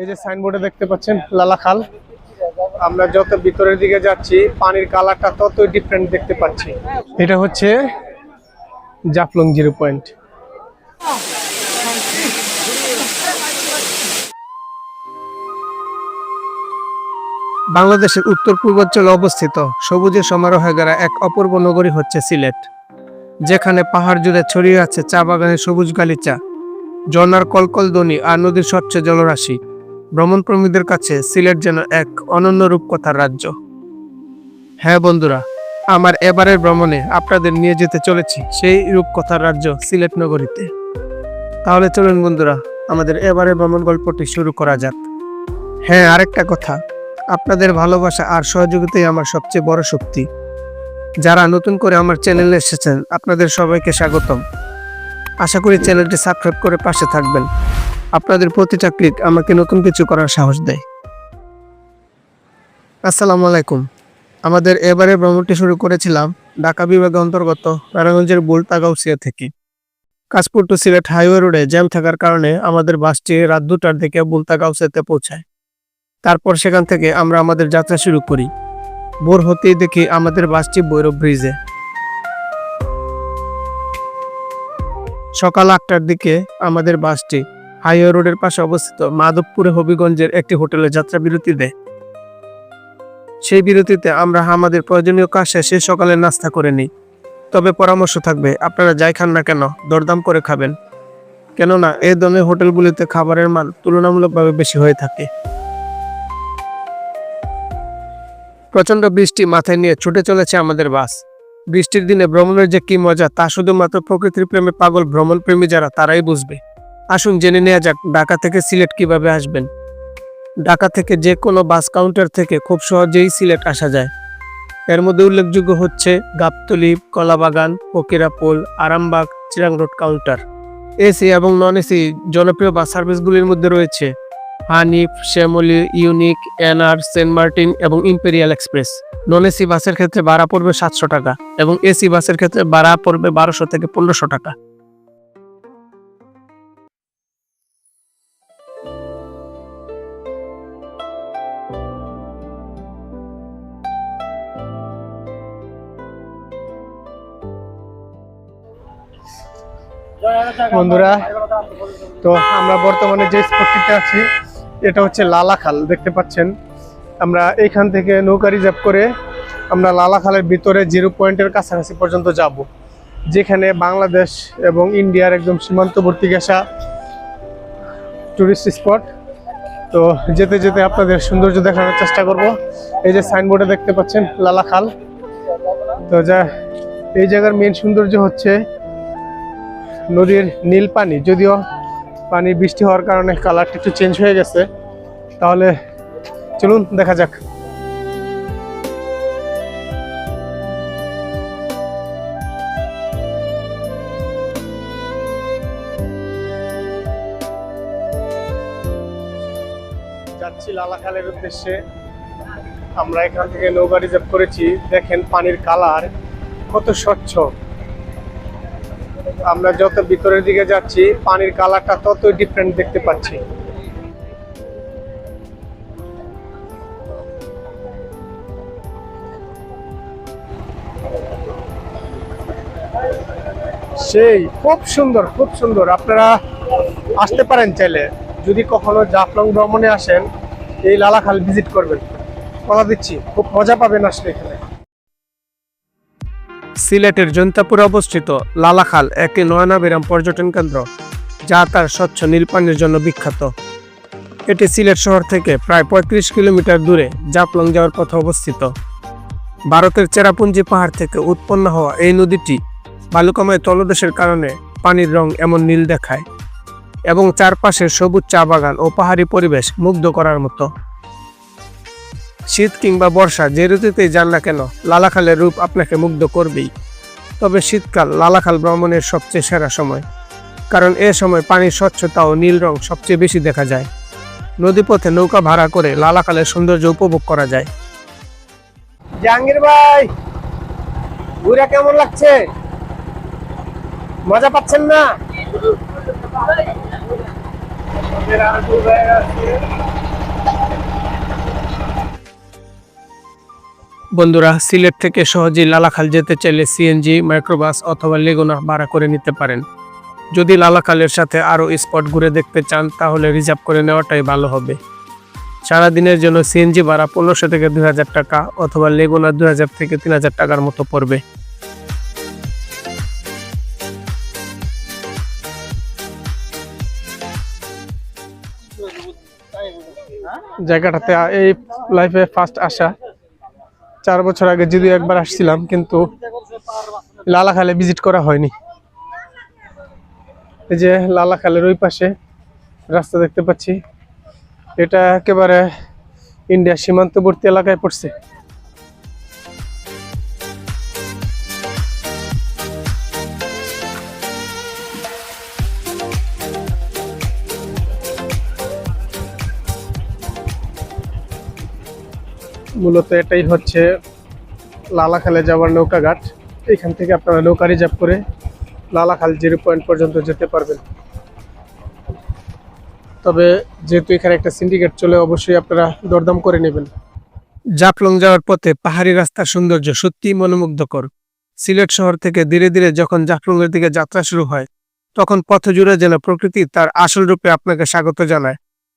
এই যে সাইনবোর্ডে দেখতে পাচ্ছেন লালাখাল আমরা যত ভিতরের দিকে যাচ্ছি, পানির কালারটা ততই ডিফারেন্ট দেখতে পাচ্ছি। এটা হচ্ছে জাফলং জিরো পয়েন্ট। বাংলাদেশের উত্তর পূর্বাঞ্চলে অবস্থিত সবুজে সমারোহে গড়া এক অপূর্ব নগরী হচ্ছে সিলেট, যেখানে পাহাড় জুড়ে ছড়িয়ে আছে চা বাগানের সবুজ গালিচা, ঝর্ণার কলকল ধ্বনি আর নদীর স্বচ্ছ জলরাশি। ভ্রমণপ্রেমীদের কাছে সিলেট যেন এক অনন্য রূপকথার রাজ্য। হ্যাঁ বন্ধুরা, আমার এবারের ভ্রমণে আপনাদের নিয়ে যেতে চলেছি সেই রূপকথার রাজ্য সিলেট নগরীতে। তাহলে চলুন বন্ধুরা, আমাদের এবারের ভ্রমণ গল্পটি শুরু করা যাক। হ্যাঁ আরেকটা কথা, আপনাদের ভালোবাসা আর সহযোগিতাই আমার সবচেয়ে বড় শক্তি। যারা নতুন করে আমার চ্যানেলে এসেছেন, আপনাদের সবাইকে স্বাগতম। আশা করি চ্যানেলটি সাবস্ক্রাইব করে পাশে থাকবেন। আপনাদের প্রতিটা ক্লিক আমাকে নতুন কিছু করার সাহস দেয়। আসসালামু আলাইকুম। আমাদের এবারে ভ্রমণটি শুরু করেছিলাম ঢাকা বিভাগের অন্তর্গত নারায়ণগঞ্জের বুলতাগাউসিয়া থেকে। কাশপুর টু সিলেট হাইওয়ে রোডে জ্যাম থাকার কারণে আমাদের বাসটি রাত দুটার দিকে বুলতাগাউসিয়াতে পৌঁছায়। তারপর সেখান থেকে আমরা আমাদের যাত্রা শুরু করি। ভোর হতেই দেখি আমাদের বাসটি বৈরব ব্রিজে সকাল আটটার দিকে আমাদের বাসটি হাইওয়ে রোডের পাশে অবস্থিত মাধবপুরে হবিগঞ্জের একটি হোটেলে যাত্রা বিরতি দেয়। সেই বিরতিতে আমরা আমাদের প্রয়োজনীয় কাজ শেষে সকালে নাস্তা করে নিই। তবে পরামর্শ থাকবে, আপনারা যাই খান না কেন, দরদাম করে খাবেন। কেননা এই ধরনের হোটেলগুলিতে খাবারের মান তুলনামূলকভাবে বেশি হয়ে থাকে। প্রচণ্ড বৃষ্টি মাথায় নিয়ে ছুটে চলেছে আমাদের বাস। বৃষ্টির দিনে ভ্রমণের যে কি মজা, তা শুধুমাত্র প্রকৃতির প্রেমে পাগল ভ্রমণ প্রেমী যারা, তারাই বুঝবে। আসুন জেনে নেওয়া যাক, ঢাকা থেকে সিলেট কীভাবে আসবেন। ঢাকা থেকে যে কোনো বাস কাউন্টার থেকে খুব সহজেই সিলেট আসা যায়। এর মধ্যে উল্লেখযোগ্য হচ্ছে Gabtali, Kalabagan, Fakirapool, Arambagh, Chirang road counter. AC এবং নন এসি জনপ্রিয় বাস সার্ভিসগুলির মধ্যে রয়েছে Hanif, Shyamoli, Unique NR Saint Martin এবং ইম্পেরিয়াল এক্সপ্রেস। নন এসি বাসের ক্ষেত্রে ভাড়া পড়বে সাতশো টাকা এবং এসি বাসের ক্ষেত্রে ভাড়া পড়বে বারোশো থেকে পনেরোশো টাকা। বন্ধুরা, তো আমরা বর্তমানে যে স্পটটিতে আছি, এটা হচ্ছে লালাখাল, দেখতে পাচ্ছেন? আমরা এইখান থেকে নৌকা রিজার্ভ করে আমরা লালাখালের ভিতরে জিরো পয়েন্টের কাছাকাছি পর্যন্ত যাব, যেখানে বাংলাদেশ এবং ইন্ডিয়ার একদম সীমান্তবর্তী ঘেঁষা টুরিস্ট স্পট তো যেতে যেতে আপনাদের সৌন্দর্য দেখানোর চেষ্টা করব। এই যে সাইনবোর্ডে দেখতে পাচ্ছেন লালাখাল তো যা, এই জায়গার মেন সৌন্দর্য হচ্ছে নদীর নীল পানি। যদিও পানি বৃষ্টি হওয়ার কারণে কালারটা একটু চেঞ্জ হয়ে গেছে, তাহলে চলুন, দেখা যাক। যাচ্ছি লালাখালের উদ্দেশ্যে। আমরা এখান থেকে নৌকা রিজার্ভ করেছি। দেখেন পানির কালার কত স্বচ্ছ। আমরা যত ভিতরের দিকে যাচ্ছি, পানির কালারটা ততই ডিফারেন্ট দেখতে পাচ্ছি। সেই খুব সুন্দর খুব সুন্দর। আপনারা আসতে পারেন চাইলে। যদি কখনো জাফলং ভ্রমণে আসেন, এই লালাখাল ভিজিট করবেন। কথা দিচ্ছি, খুব মজা পাবেন আসলে এখানে। সিলেটের জৈন্তাপুরে অবস্থিত লালাখাল একটি নয়নাবিরাম পর্যটন কেন্দ্র, যা তার স্বচ্ছ নীল পানির জন্য বিখ্যাত। এটি সিলেট শহর থেকে প্রায় পঁয়ত্রিশ কিলোমিটার দূরে জাফলং যাওয়ার পথে অবস্থিত। ভারতের চেরাপুঞ্জি পাহাড় থেকে উৎপন্ন হওয়া এই নদীটি বালুকাময় তলদেশের কারণে পানির রং এমন নীল দেখায় এবং চারপাশের সবুজ চা বাগান ও পাহাড়ি পরিবেশ মুগ্ধ করার মতো। শীত কিংবা বর্ষা যে ঋতুতেই যান না কেন, লালাখালের রূপ আপনাকে মুগ্ধ করবেই। তবে শীতকাল লালাখাল ভ্রমণের সবচেয়ে সেরা সময়, কারণ এ সময় পানির স্বচ্ছতা ও নীল রং সবচেয়ে বেশি দেখা যায়। নদীপথে নৌকা ভাড়া করে লালাখালের সৌন্দর্য উপভোগ করা যায়। জাহাঙ্গীর ভাই, ঘুরে কেমন লাগছে? মজা পাচ্ছেন না? বন্ধুরা, সিলেট থেকে সহজেই লালাখাল যেতে চাইলে সিএনজি মাইক্রোবাস অথবা লেগুনা ভাড়া করে নিতে পারেন। যদি লালাখালের সাথে আরও স্পট ঘুরে দেখতে চান, তাহলে রিজার্ভ করে নেওয়াটাই ভালো হবে। সারাদিনের জন্য সিএনজি ভাড়া পনেরোশো থেকে দুই হাজার টাকা অথবা লেগুনা দুই হাজার থেকে তিন হাজার টাকার মতো পড়বে। জায়গাটাতে এই লাইফে ফার্স্ট আসা। চার বছর আগে যদিও একবার আসছিলাম, কিন্তু লালাখালে ভিজিট করা হয়নি। এই যে লালাখালের ওই পাশে রাস্তা দেখতে পাচ্ছি। এটা একেবারে ইন্ডিয়া সীমান্তবর্তী এলাকায় পড়ছে। মূলত এটাই হচ্ছে লালাখালে যাওয়ার নৌকাঘাট। এখান থেকে আপনারা নৌকা রিজার্ভ করে লালাখাল জিরো পয়েন্ট পর্যন্ত যেতে পারবেন। তবে যেহেতু এখানে একটা সিন্ডিকেট চলে, অবশ্যই আপনারা দরদাম করে নেবেন। জাফলং যাওয়ার পথে পাহাড়ি রাস্তার সৌন্দর্য সত্যিই মনোমুগ্ধকর। সিলেট শহর থেকে ধীরে ধীরে যখন জাফলংয়ের দিকে যাত্রা শুরু হয়, তখন পথ জুড়ে যেন প্রকৃতি তার আসল রূপে আপনাকে স্বাগত জানায়।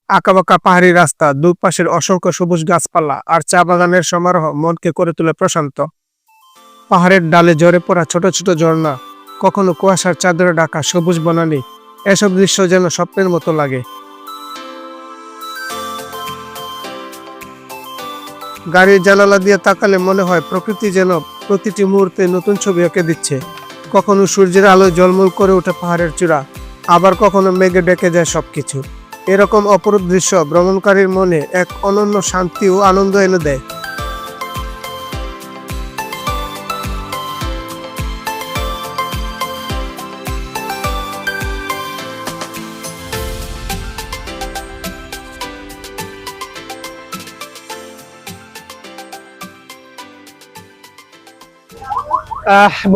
আঁকাবাঁকা পাহাড়ি রাস্তা, দুপাশের অসংখ্য সবুজ গাছপালা আর চা বাগানের সমারোহ মনকে করে তোলে প্রশান্ত। পাহাড়ের ডালে ঝরে পড়া ছোট ছোট ঝর্ণা, কখনো কুয়াশার চাদরে ঢাকা সবুজ বনানী, এসব দৃশ্য যেন স্বপ্নের মতো লাগে। গাড়ির জানালা দিয়ে তাকালে মনে হয় প্রকৃতি যেন প্রতিটি মুহূর্তে নতুন ছবি এঁকে দিচ্ছে। কখনো সূর্যের আলো জলমল করে ওঠে পাহাড়ের চূড়া, আবার কখনো মেঘে ডেকে যায় সবকিছু। এরকম অপরূপ দৃশ্য ভ্রমণকারীর মনে এক অনন্য শান্তি ও আনন্দ এনে দেয়।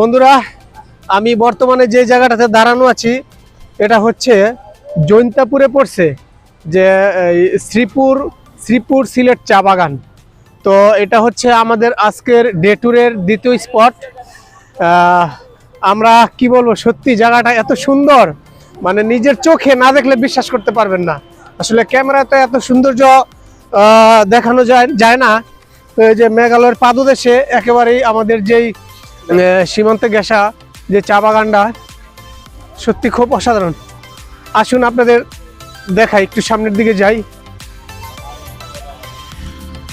বন্ধুরা, আমি বর্তমানে যে জায়গাটাতে দাঁড়ানো আছি, এটা হচ্ছে জৈন্তাপুরে পড়ছে যে শ্রীপুর শ্রীপুর সিলেট চা বাগান। তো এটা হচ্ছে আমাদের আজকের ডে ট্যুরের দ্বিতীয় স্পট। আমরা কি বলব, সত্যি জায়গাটা এত সুন্দর মানে নিজের চোখে না দেখলে বিশ্বাস করতে পারবেন না। আসলে ক্যামেরাতে এত সৌন্দর্য দেখানো যায় যায় না। তো এই যে মেঘালয়ের পাদদেশে একেবারেই আমাদের যেই সীমান্তে গেসা যে চা বাগানটা, সত্যি খুব অসাধারণ। আসুন আপনাদের দেখাই, একটু সামনের দিকে যাই।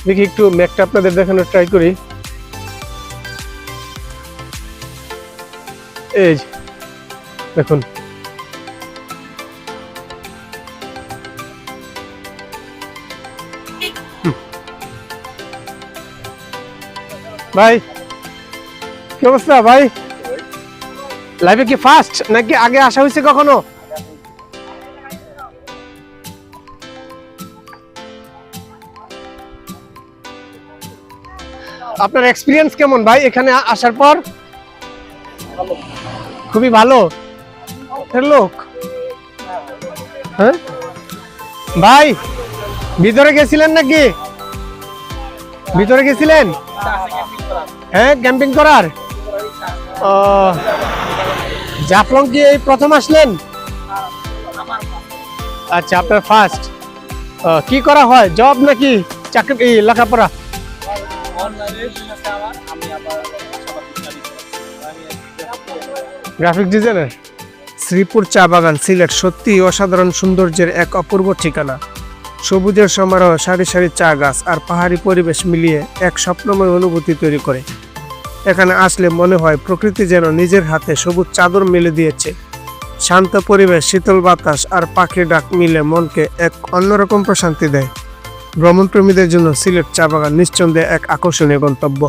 দেখি একটু ম্যাকটা আপনাদের দেখানোর ট্রাই করি। এই দেখুন। ভাই, কি অবস্থা ভাই? লাইভে কি ফার্স্ট নাকি আগে আসা হয়েছে কখনো? আপনার এক্সপিরিয়েন্স কেমন ভাই? এখানে আসার পর? খুবই ভালো। লোক? হ্যাঁ? ভাই, ভিতরে গেছিলেন নাকি? ভিতরে গেছিলেন? হ্যাঁ ক্যাম্পিং করার? ও, জাফলং কি এই প্রথম আসলেন? আচ্ছা আপনার ফার্স্ট কি করা হয়? জব নাকি চাকরি লেখাপড়া? গ্রাফিক ডিজাইনার শ্রীপুর চা বাগান, সিলেট। সত্যি অসাধারণ সৌন্দর্যের এক অপূর্ব ঠিকানা। সবুজের সমারোহ, সারি সারি চা গাছ আর পাহাড়ি পরিবেশ মিলিয়ে এক স্বপ্নময় অনুভূতি তৈরি করে। এখানে আসলে মনে হয় প্রকৃতি যেন নিজের হাতে সবুজ চাদর মেলে দিয়েছে। শান্ত পরিবেশ, শীতল বাতাস আর পাখির ডাক মিলে মনকে এক অন্যরকম প্রশান্তি দেয়। ভ্রমণপ্রেমীদের জন্য সিলেট চা বাগান নিঃসন্দেহে এক আকর্ষণীয় গন্তব্য।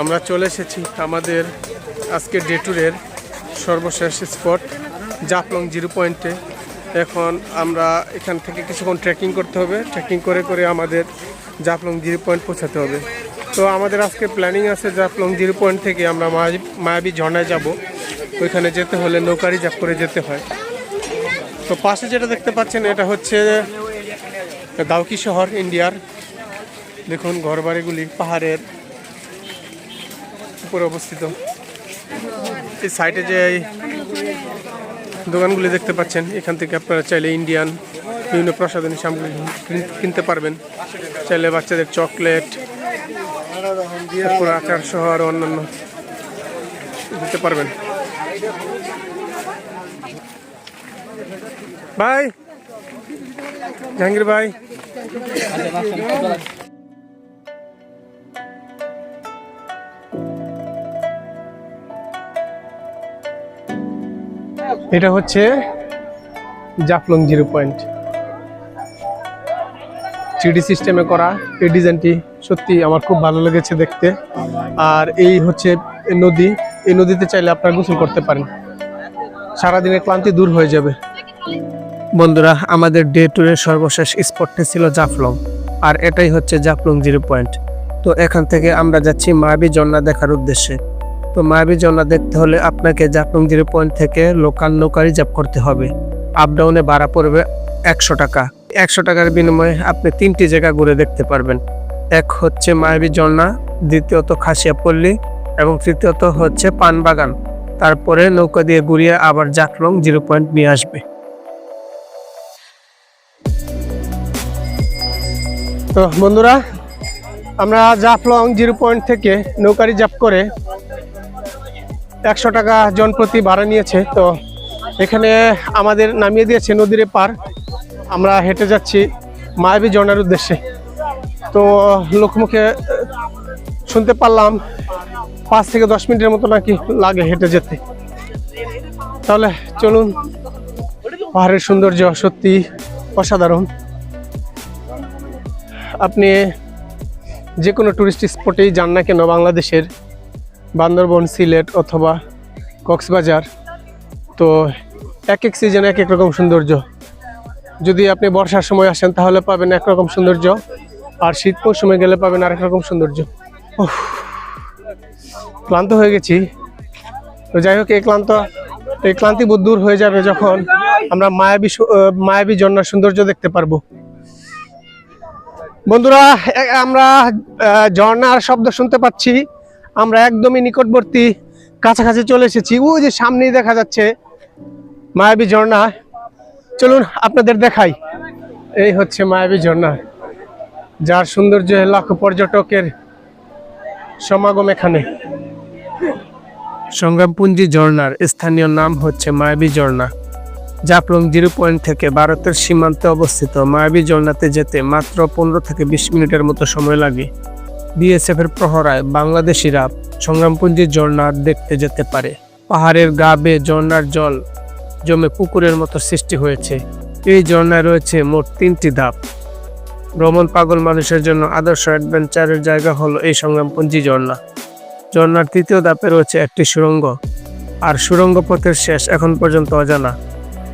আমরা চলে এসেছি আমাদের আজকে ডে সর্বশেষ স্পট জাফলং জিরো পয়েন্টে। এখন আমরা এখান থেকে কিছুক্ষণ ট্রেকিং করতে হবে। ট্রেকিং করে করে আমাদের জাফলং জিরো পয়েন্ট পৌঁছাতে হবে। তো আমাদের আজকে প্ল্যানিং আছে জাফলং জিরো পয়েন্ট থেকে আমরা মায়াবী ঝর্ণায় যাব। ওইখানে যেতে হলে নৌকা রিজার্ভ করে যেতে হয়। তো পাশে যেটা দেখতে পাচ্ছেন, এটা হচ্ছে দাউকি শহর, ইন্ডিয়ার। দেখুন ঘরবাড়িগুলি, পাহাড়ের উপরে অবস্থিত। এই সাইডে যে দোকানগুলি দেখতে পাচ্ছেন, এখান থেকে আপনারা চাইলে ইন্ডিয়ান বিভিন্ন প্রসাধনী সামগ্রী কিন- কিনতে পারবেন। চাইলে বাচ্চাদের চকলেট আচার সহ আরও অন্যান্য দিতে পারবেন। ভাই। জাহাঙ্গীর ভাই। এটা হচ্ছে জাফলং জিরো পয়েন্ট থ্রিডি সিস্টেমে করা এই ডিজাইনটি সত্যি আমার খুব ভালো লেগেছে দেখতে। আর এই হচ্ছে নদী। এই নদীতে চাইলে আপনারা গোসল করতে পারেন। সারাদিনের ক্লান্তি দূর হয়ে যাবে। বন্ধুরা, আমাদের ডে ট্যুরের সর্বশেষ স্পটটি ছিল জাফলং, আর এটাই হচ্ছে জাফলং জিরো পয়েন্ট তো এখান থেকে আমরা যাচ্ছি মায়াবী ঝর্ণা দেখার উদ্দেশ্যে। তো মায়াবী ঝর্ণা দেখতে হলে আপনাকে জাফলং জিরো পয়েন্ট থেকে লোকাল নৌকা রিজার্ভ করতে হবে। আপ ডাউনে ভাড়া পড়বে একশো টাকা। একশো টাকার বিনিময়ে আপনি তিনটি জায়গা ঘুরে দেখতে পারবেন। এক হচ্ছে মায়াবী ঝর্ণা, দ্বিতীয়ত খাসিয়াপল্লী, এবং তৃতীয়ত হচ্ছে পানবাগান। তারপরে নৌকা দিয়ে ঘুরিয়ে আবার জাফলং জিরো পয়েন্ট নিয়ে আসবে। তো বন্ধুরা, আমরা জাফলং জিরো পয়েন্ট থেকে নৌকা রিজার্ভ করে একশো টাকা জন প্রতি ভাড়া নিয়েছে। তো এখানে আমাদের নামিয়ে দিয়েছে নদীর পার আমরা হেঁটে যাচ্ছি মায়াবী ঝর্ণার উদ্দেশ্যে। তো লোকমুখে শুনতে পারলাম পাঁচ থেকে দশ মিনিটের মতো নাকি লাগে হেঁটে যেতে। তাহলে চলুন, পাহাড়ের সৌন্দর্য সত্যি অসাধারণ। আপনি যে কোনো টুরিস্ট স্পটেই যান না কেন বাংলাদেশের বান্দরবন, সিলেট অথবা কক্সবাজার, তো এক এক সিজনে এক এক রকম সৌন্দর্য। যদি আপনি বর্ষার সময় আসেন তাহলে পাবেন একরকম সৌন্দর্য, আর শীত মৌসুমে গেলে পাবেন আরেক রকম সৌন্দর্য। ক্লান্ত হয়ে গেছি। তো যাই হোক, এই ক্লান্ত, এই ক্লান্তি বোধ দূর হয়ে যাবে যখন আমরা মায়াবী মায়াবী ঝর্ণার সৌন্দর্য দেখতে পারব। বন্ধুরা আমরা আহ, ঝর্ণার শব্দ শুনতে পাচ্ছি। আমরা একদমই নিকটবর্তী কাছাকাছি চলে এসেছি। ওই যে সামনেই দেখা যাচ্ছে মায়াবী ঝর্ণা। চলুন আপনাদের দেখাই। এই হচ্ছে মায়াবী ঝর্ণা যার সৌন্দর্য লাখো পর্যটকের সমাগম এখানে। সংগ্রামপুঞ্জি ঝর্ণার স্থানীয় নাম হচ্ছে মায়াবী ঝর্ণা। জাফলং জিরো পয়েন্ট থেকে ভারতের সীমান্তে অবস্থিত মায়াবী ঝর্ণাতে যেতে মাত্র পনেরো থেকে বিশ মিনিটের মতো সময় লাগে। বিএসএফ এর প্রহরায় বাংলাদেশিরা সংগ্রামপুঞ্জির ঝর্ণা দেখতে যেতে পারে। পাহাড়ের গা বেয়ে ঝর্ণার জল জমে পুকুরের মতো সৃষ্টি হয়েছে। এই ঝর্ণায় রয়েছে মোট তিনটি ধাপ। ভ্রমণ পাগল মানুষের জন্য আদর্শ অ্যাডভেঞ্চারের জায়গা হলো এই সংগ্রামপুঞ্জি ঝর্ণা। ঝর্ণার তৃতীয় ধাপে রয়েছে একটি সুড়ঙ্গ আর সুড়ঙ্গ পথের শেষ এখন পর্যন্ত অজানা।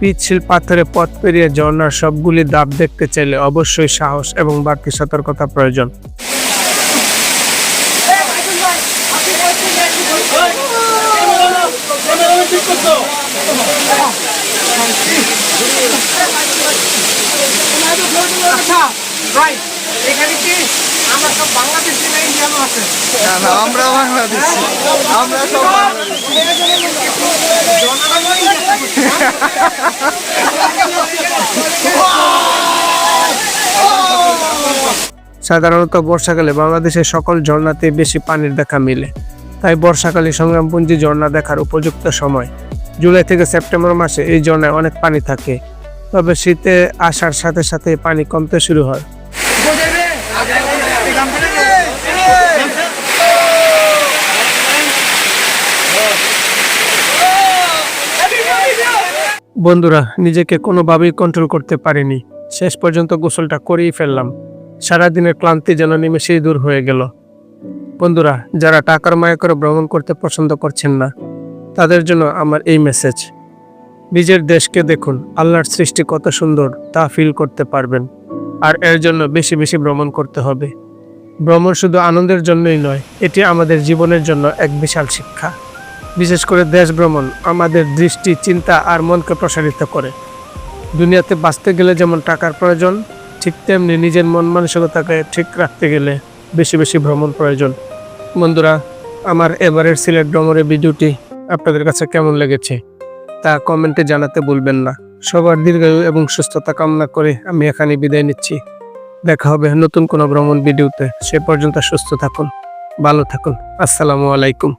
পিচ্ছিল পাথরে পথ পেরিয়ে ঝর্ণার সবগুলি ধাপ দেখতে চাইলে অবশ্যই সাহস এবং বাড়তি সতর্কতা প্রয়োজন। আমরা সব বাংলাদেশি না ইন্ডিয়ানও আছে। না না আমরা বাংলাদেশি। আমরা সব সাধারণত বর্ষাকালে বাংলাদেশের সকল ঝর্ণাতে বেশি পানির দেখা মিলে। তাই বর্ষাকালে সংগ্রামপুঞ্জি ঝর্ণা দেখার উপযুক্ত সময়। জুলাই থেকে সেপ্টেম্বর মাসে এই ঝর্ণায় অনেক পানি থাকে। তবে শীতে আসার সাথে সাথে পানি কমতে শুরু হয়। বন্ধুরা, নিজেকে কোনোভাবেই কন্ট্রোল করতে পারিনি। শেষ পর্যন্ত গোসলটা করেই ফেললাম। সারাদিনের ক্লান্তি যেন নিমেষেই দূর হয়ে গেল। বন্ধুরা, যারা টাকার মায়া করে ভ্রমণ করতে পছন্দ করছেন না, তাদের জন্য আমার এই মেসেজ নিজের দেশকে দেখুন, আল্লাহর সৃষ্টি কত সুন্দর, তা ফিল করতে পারবেন। আর এর জন্য বেশি বেশি ভ্রমণ করতে হবে। ভ্রমণ শুধু আনন্দের জন্যই নয়, এটি আমাদের জীবনের জন্য এক বিশাল শিক্ষা। বিশেষ করে দেশ ভ্রমণ আমাদের দৃষ্টি, চিন্তা আর মনকে প্রসারিত করে। দুনিয়াতে বাঁচতে গেলে যেমন টাকার প্রয়োজন, ঠিক তেমনি নিজের মন মানসিকতাকে ঠিক রাখতে গেলে বেশি বেশি ভ্রমণ প্রয়োজন। বন্ধুরা, আমার এবারের সিলেট ভ্রমণের ভিডিওটি আপনাদের কাছে কেমন লেগেছে তা কমেন্টে জানাতে ভুলবেন না। সবার দীর্ঘায়ু এবং সুস্থতা কামনা করে আমি এখানে বিদায় নিচ্ছি। দেখা হবে নতুন কোনো ভ্রমণ ভিডিওতে। সে পর্যন্ত সুস্থ থাকুন, ভালো থাকুন। আসসালামু আলাইকুম।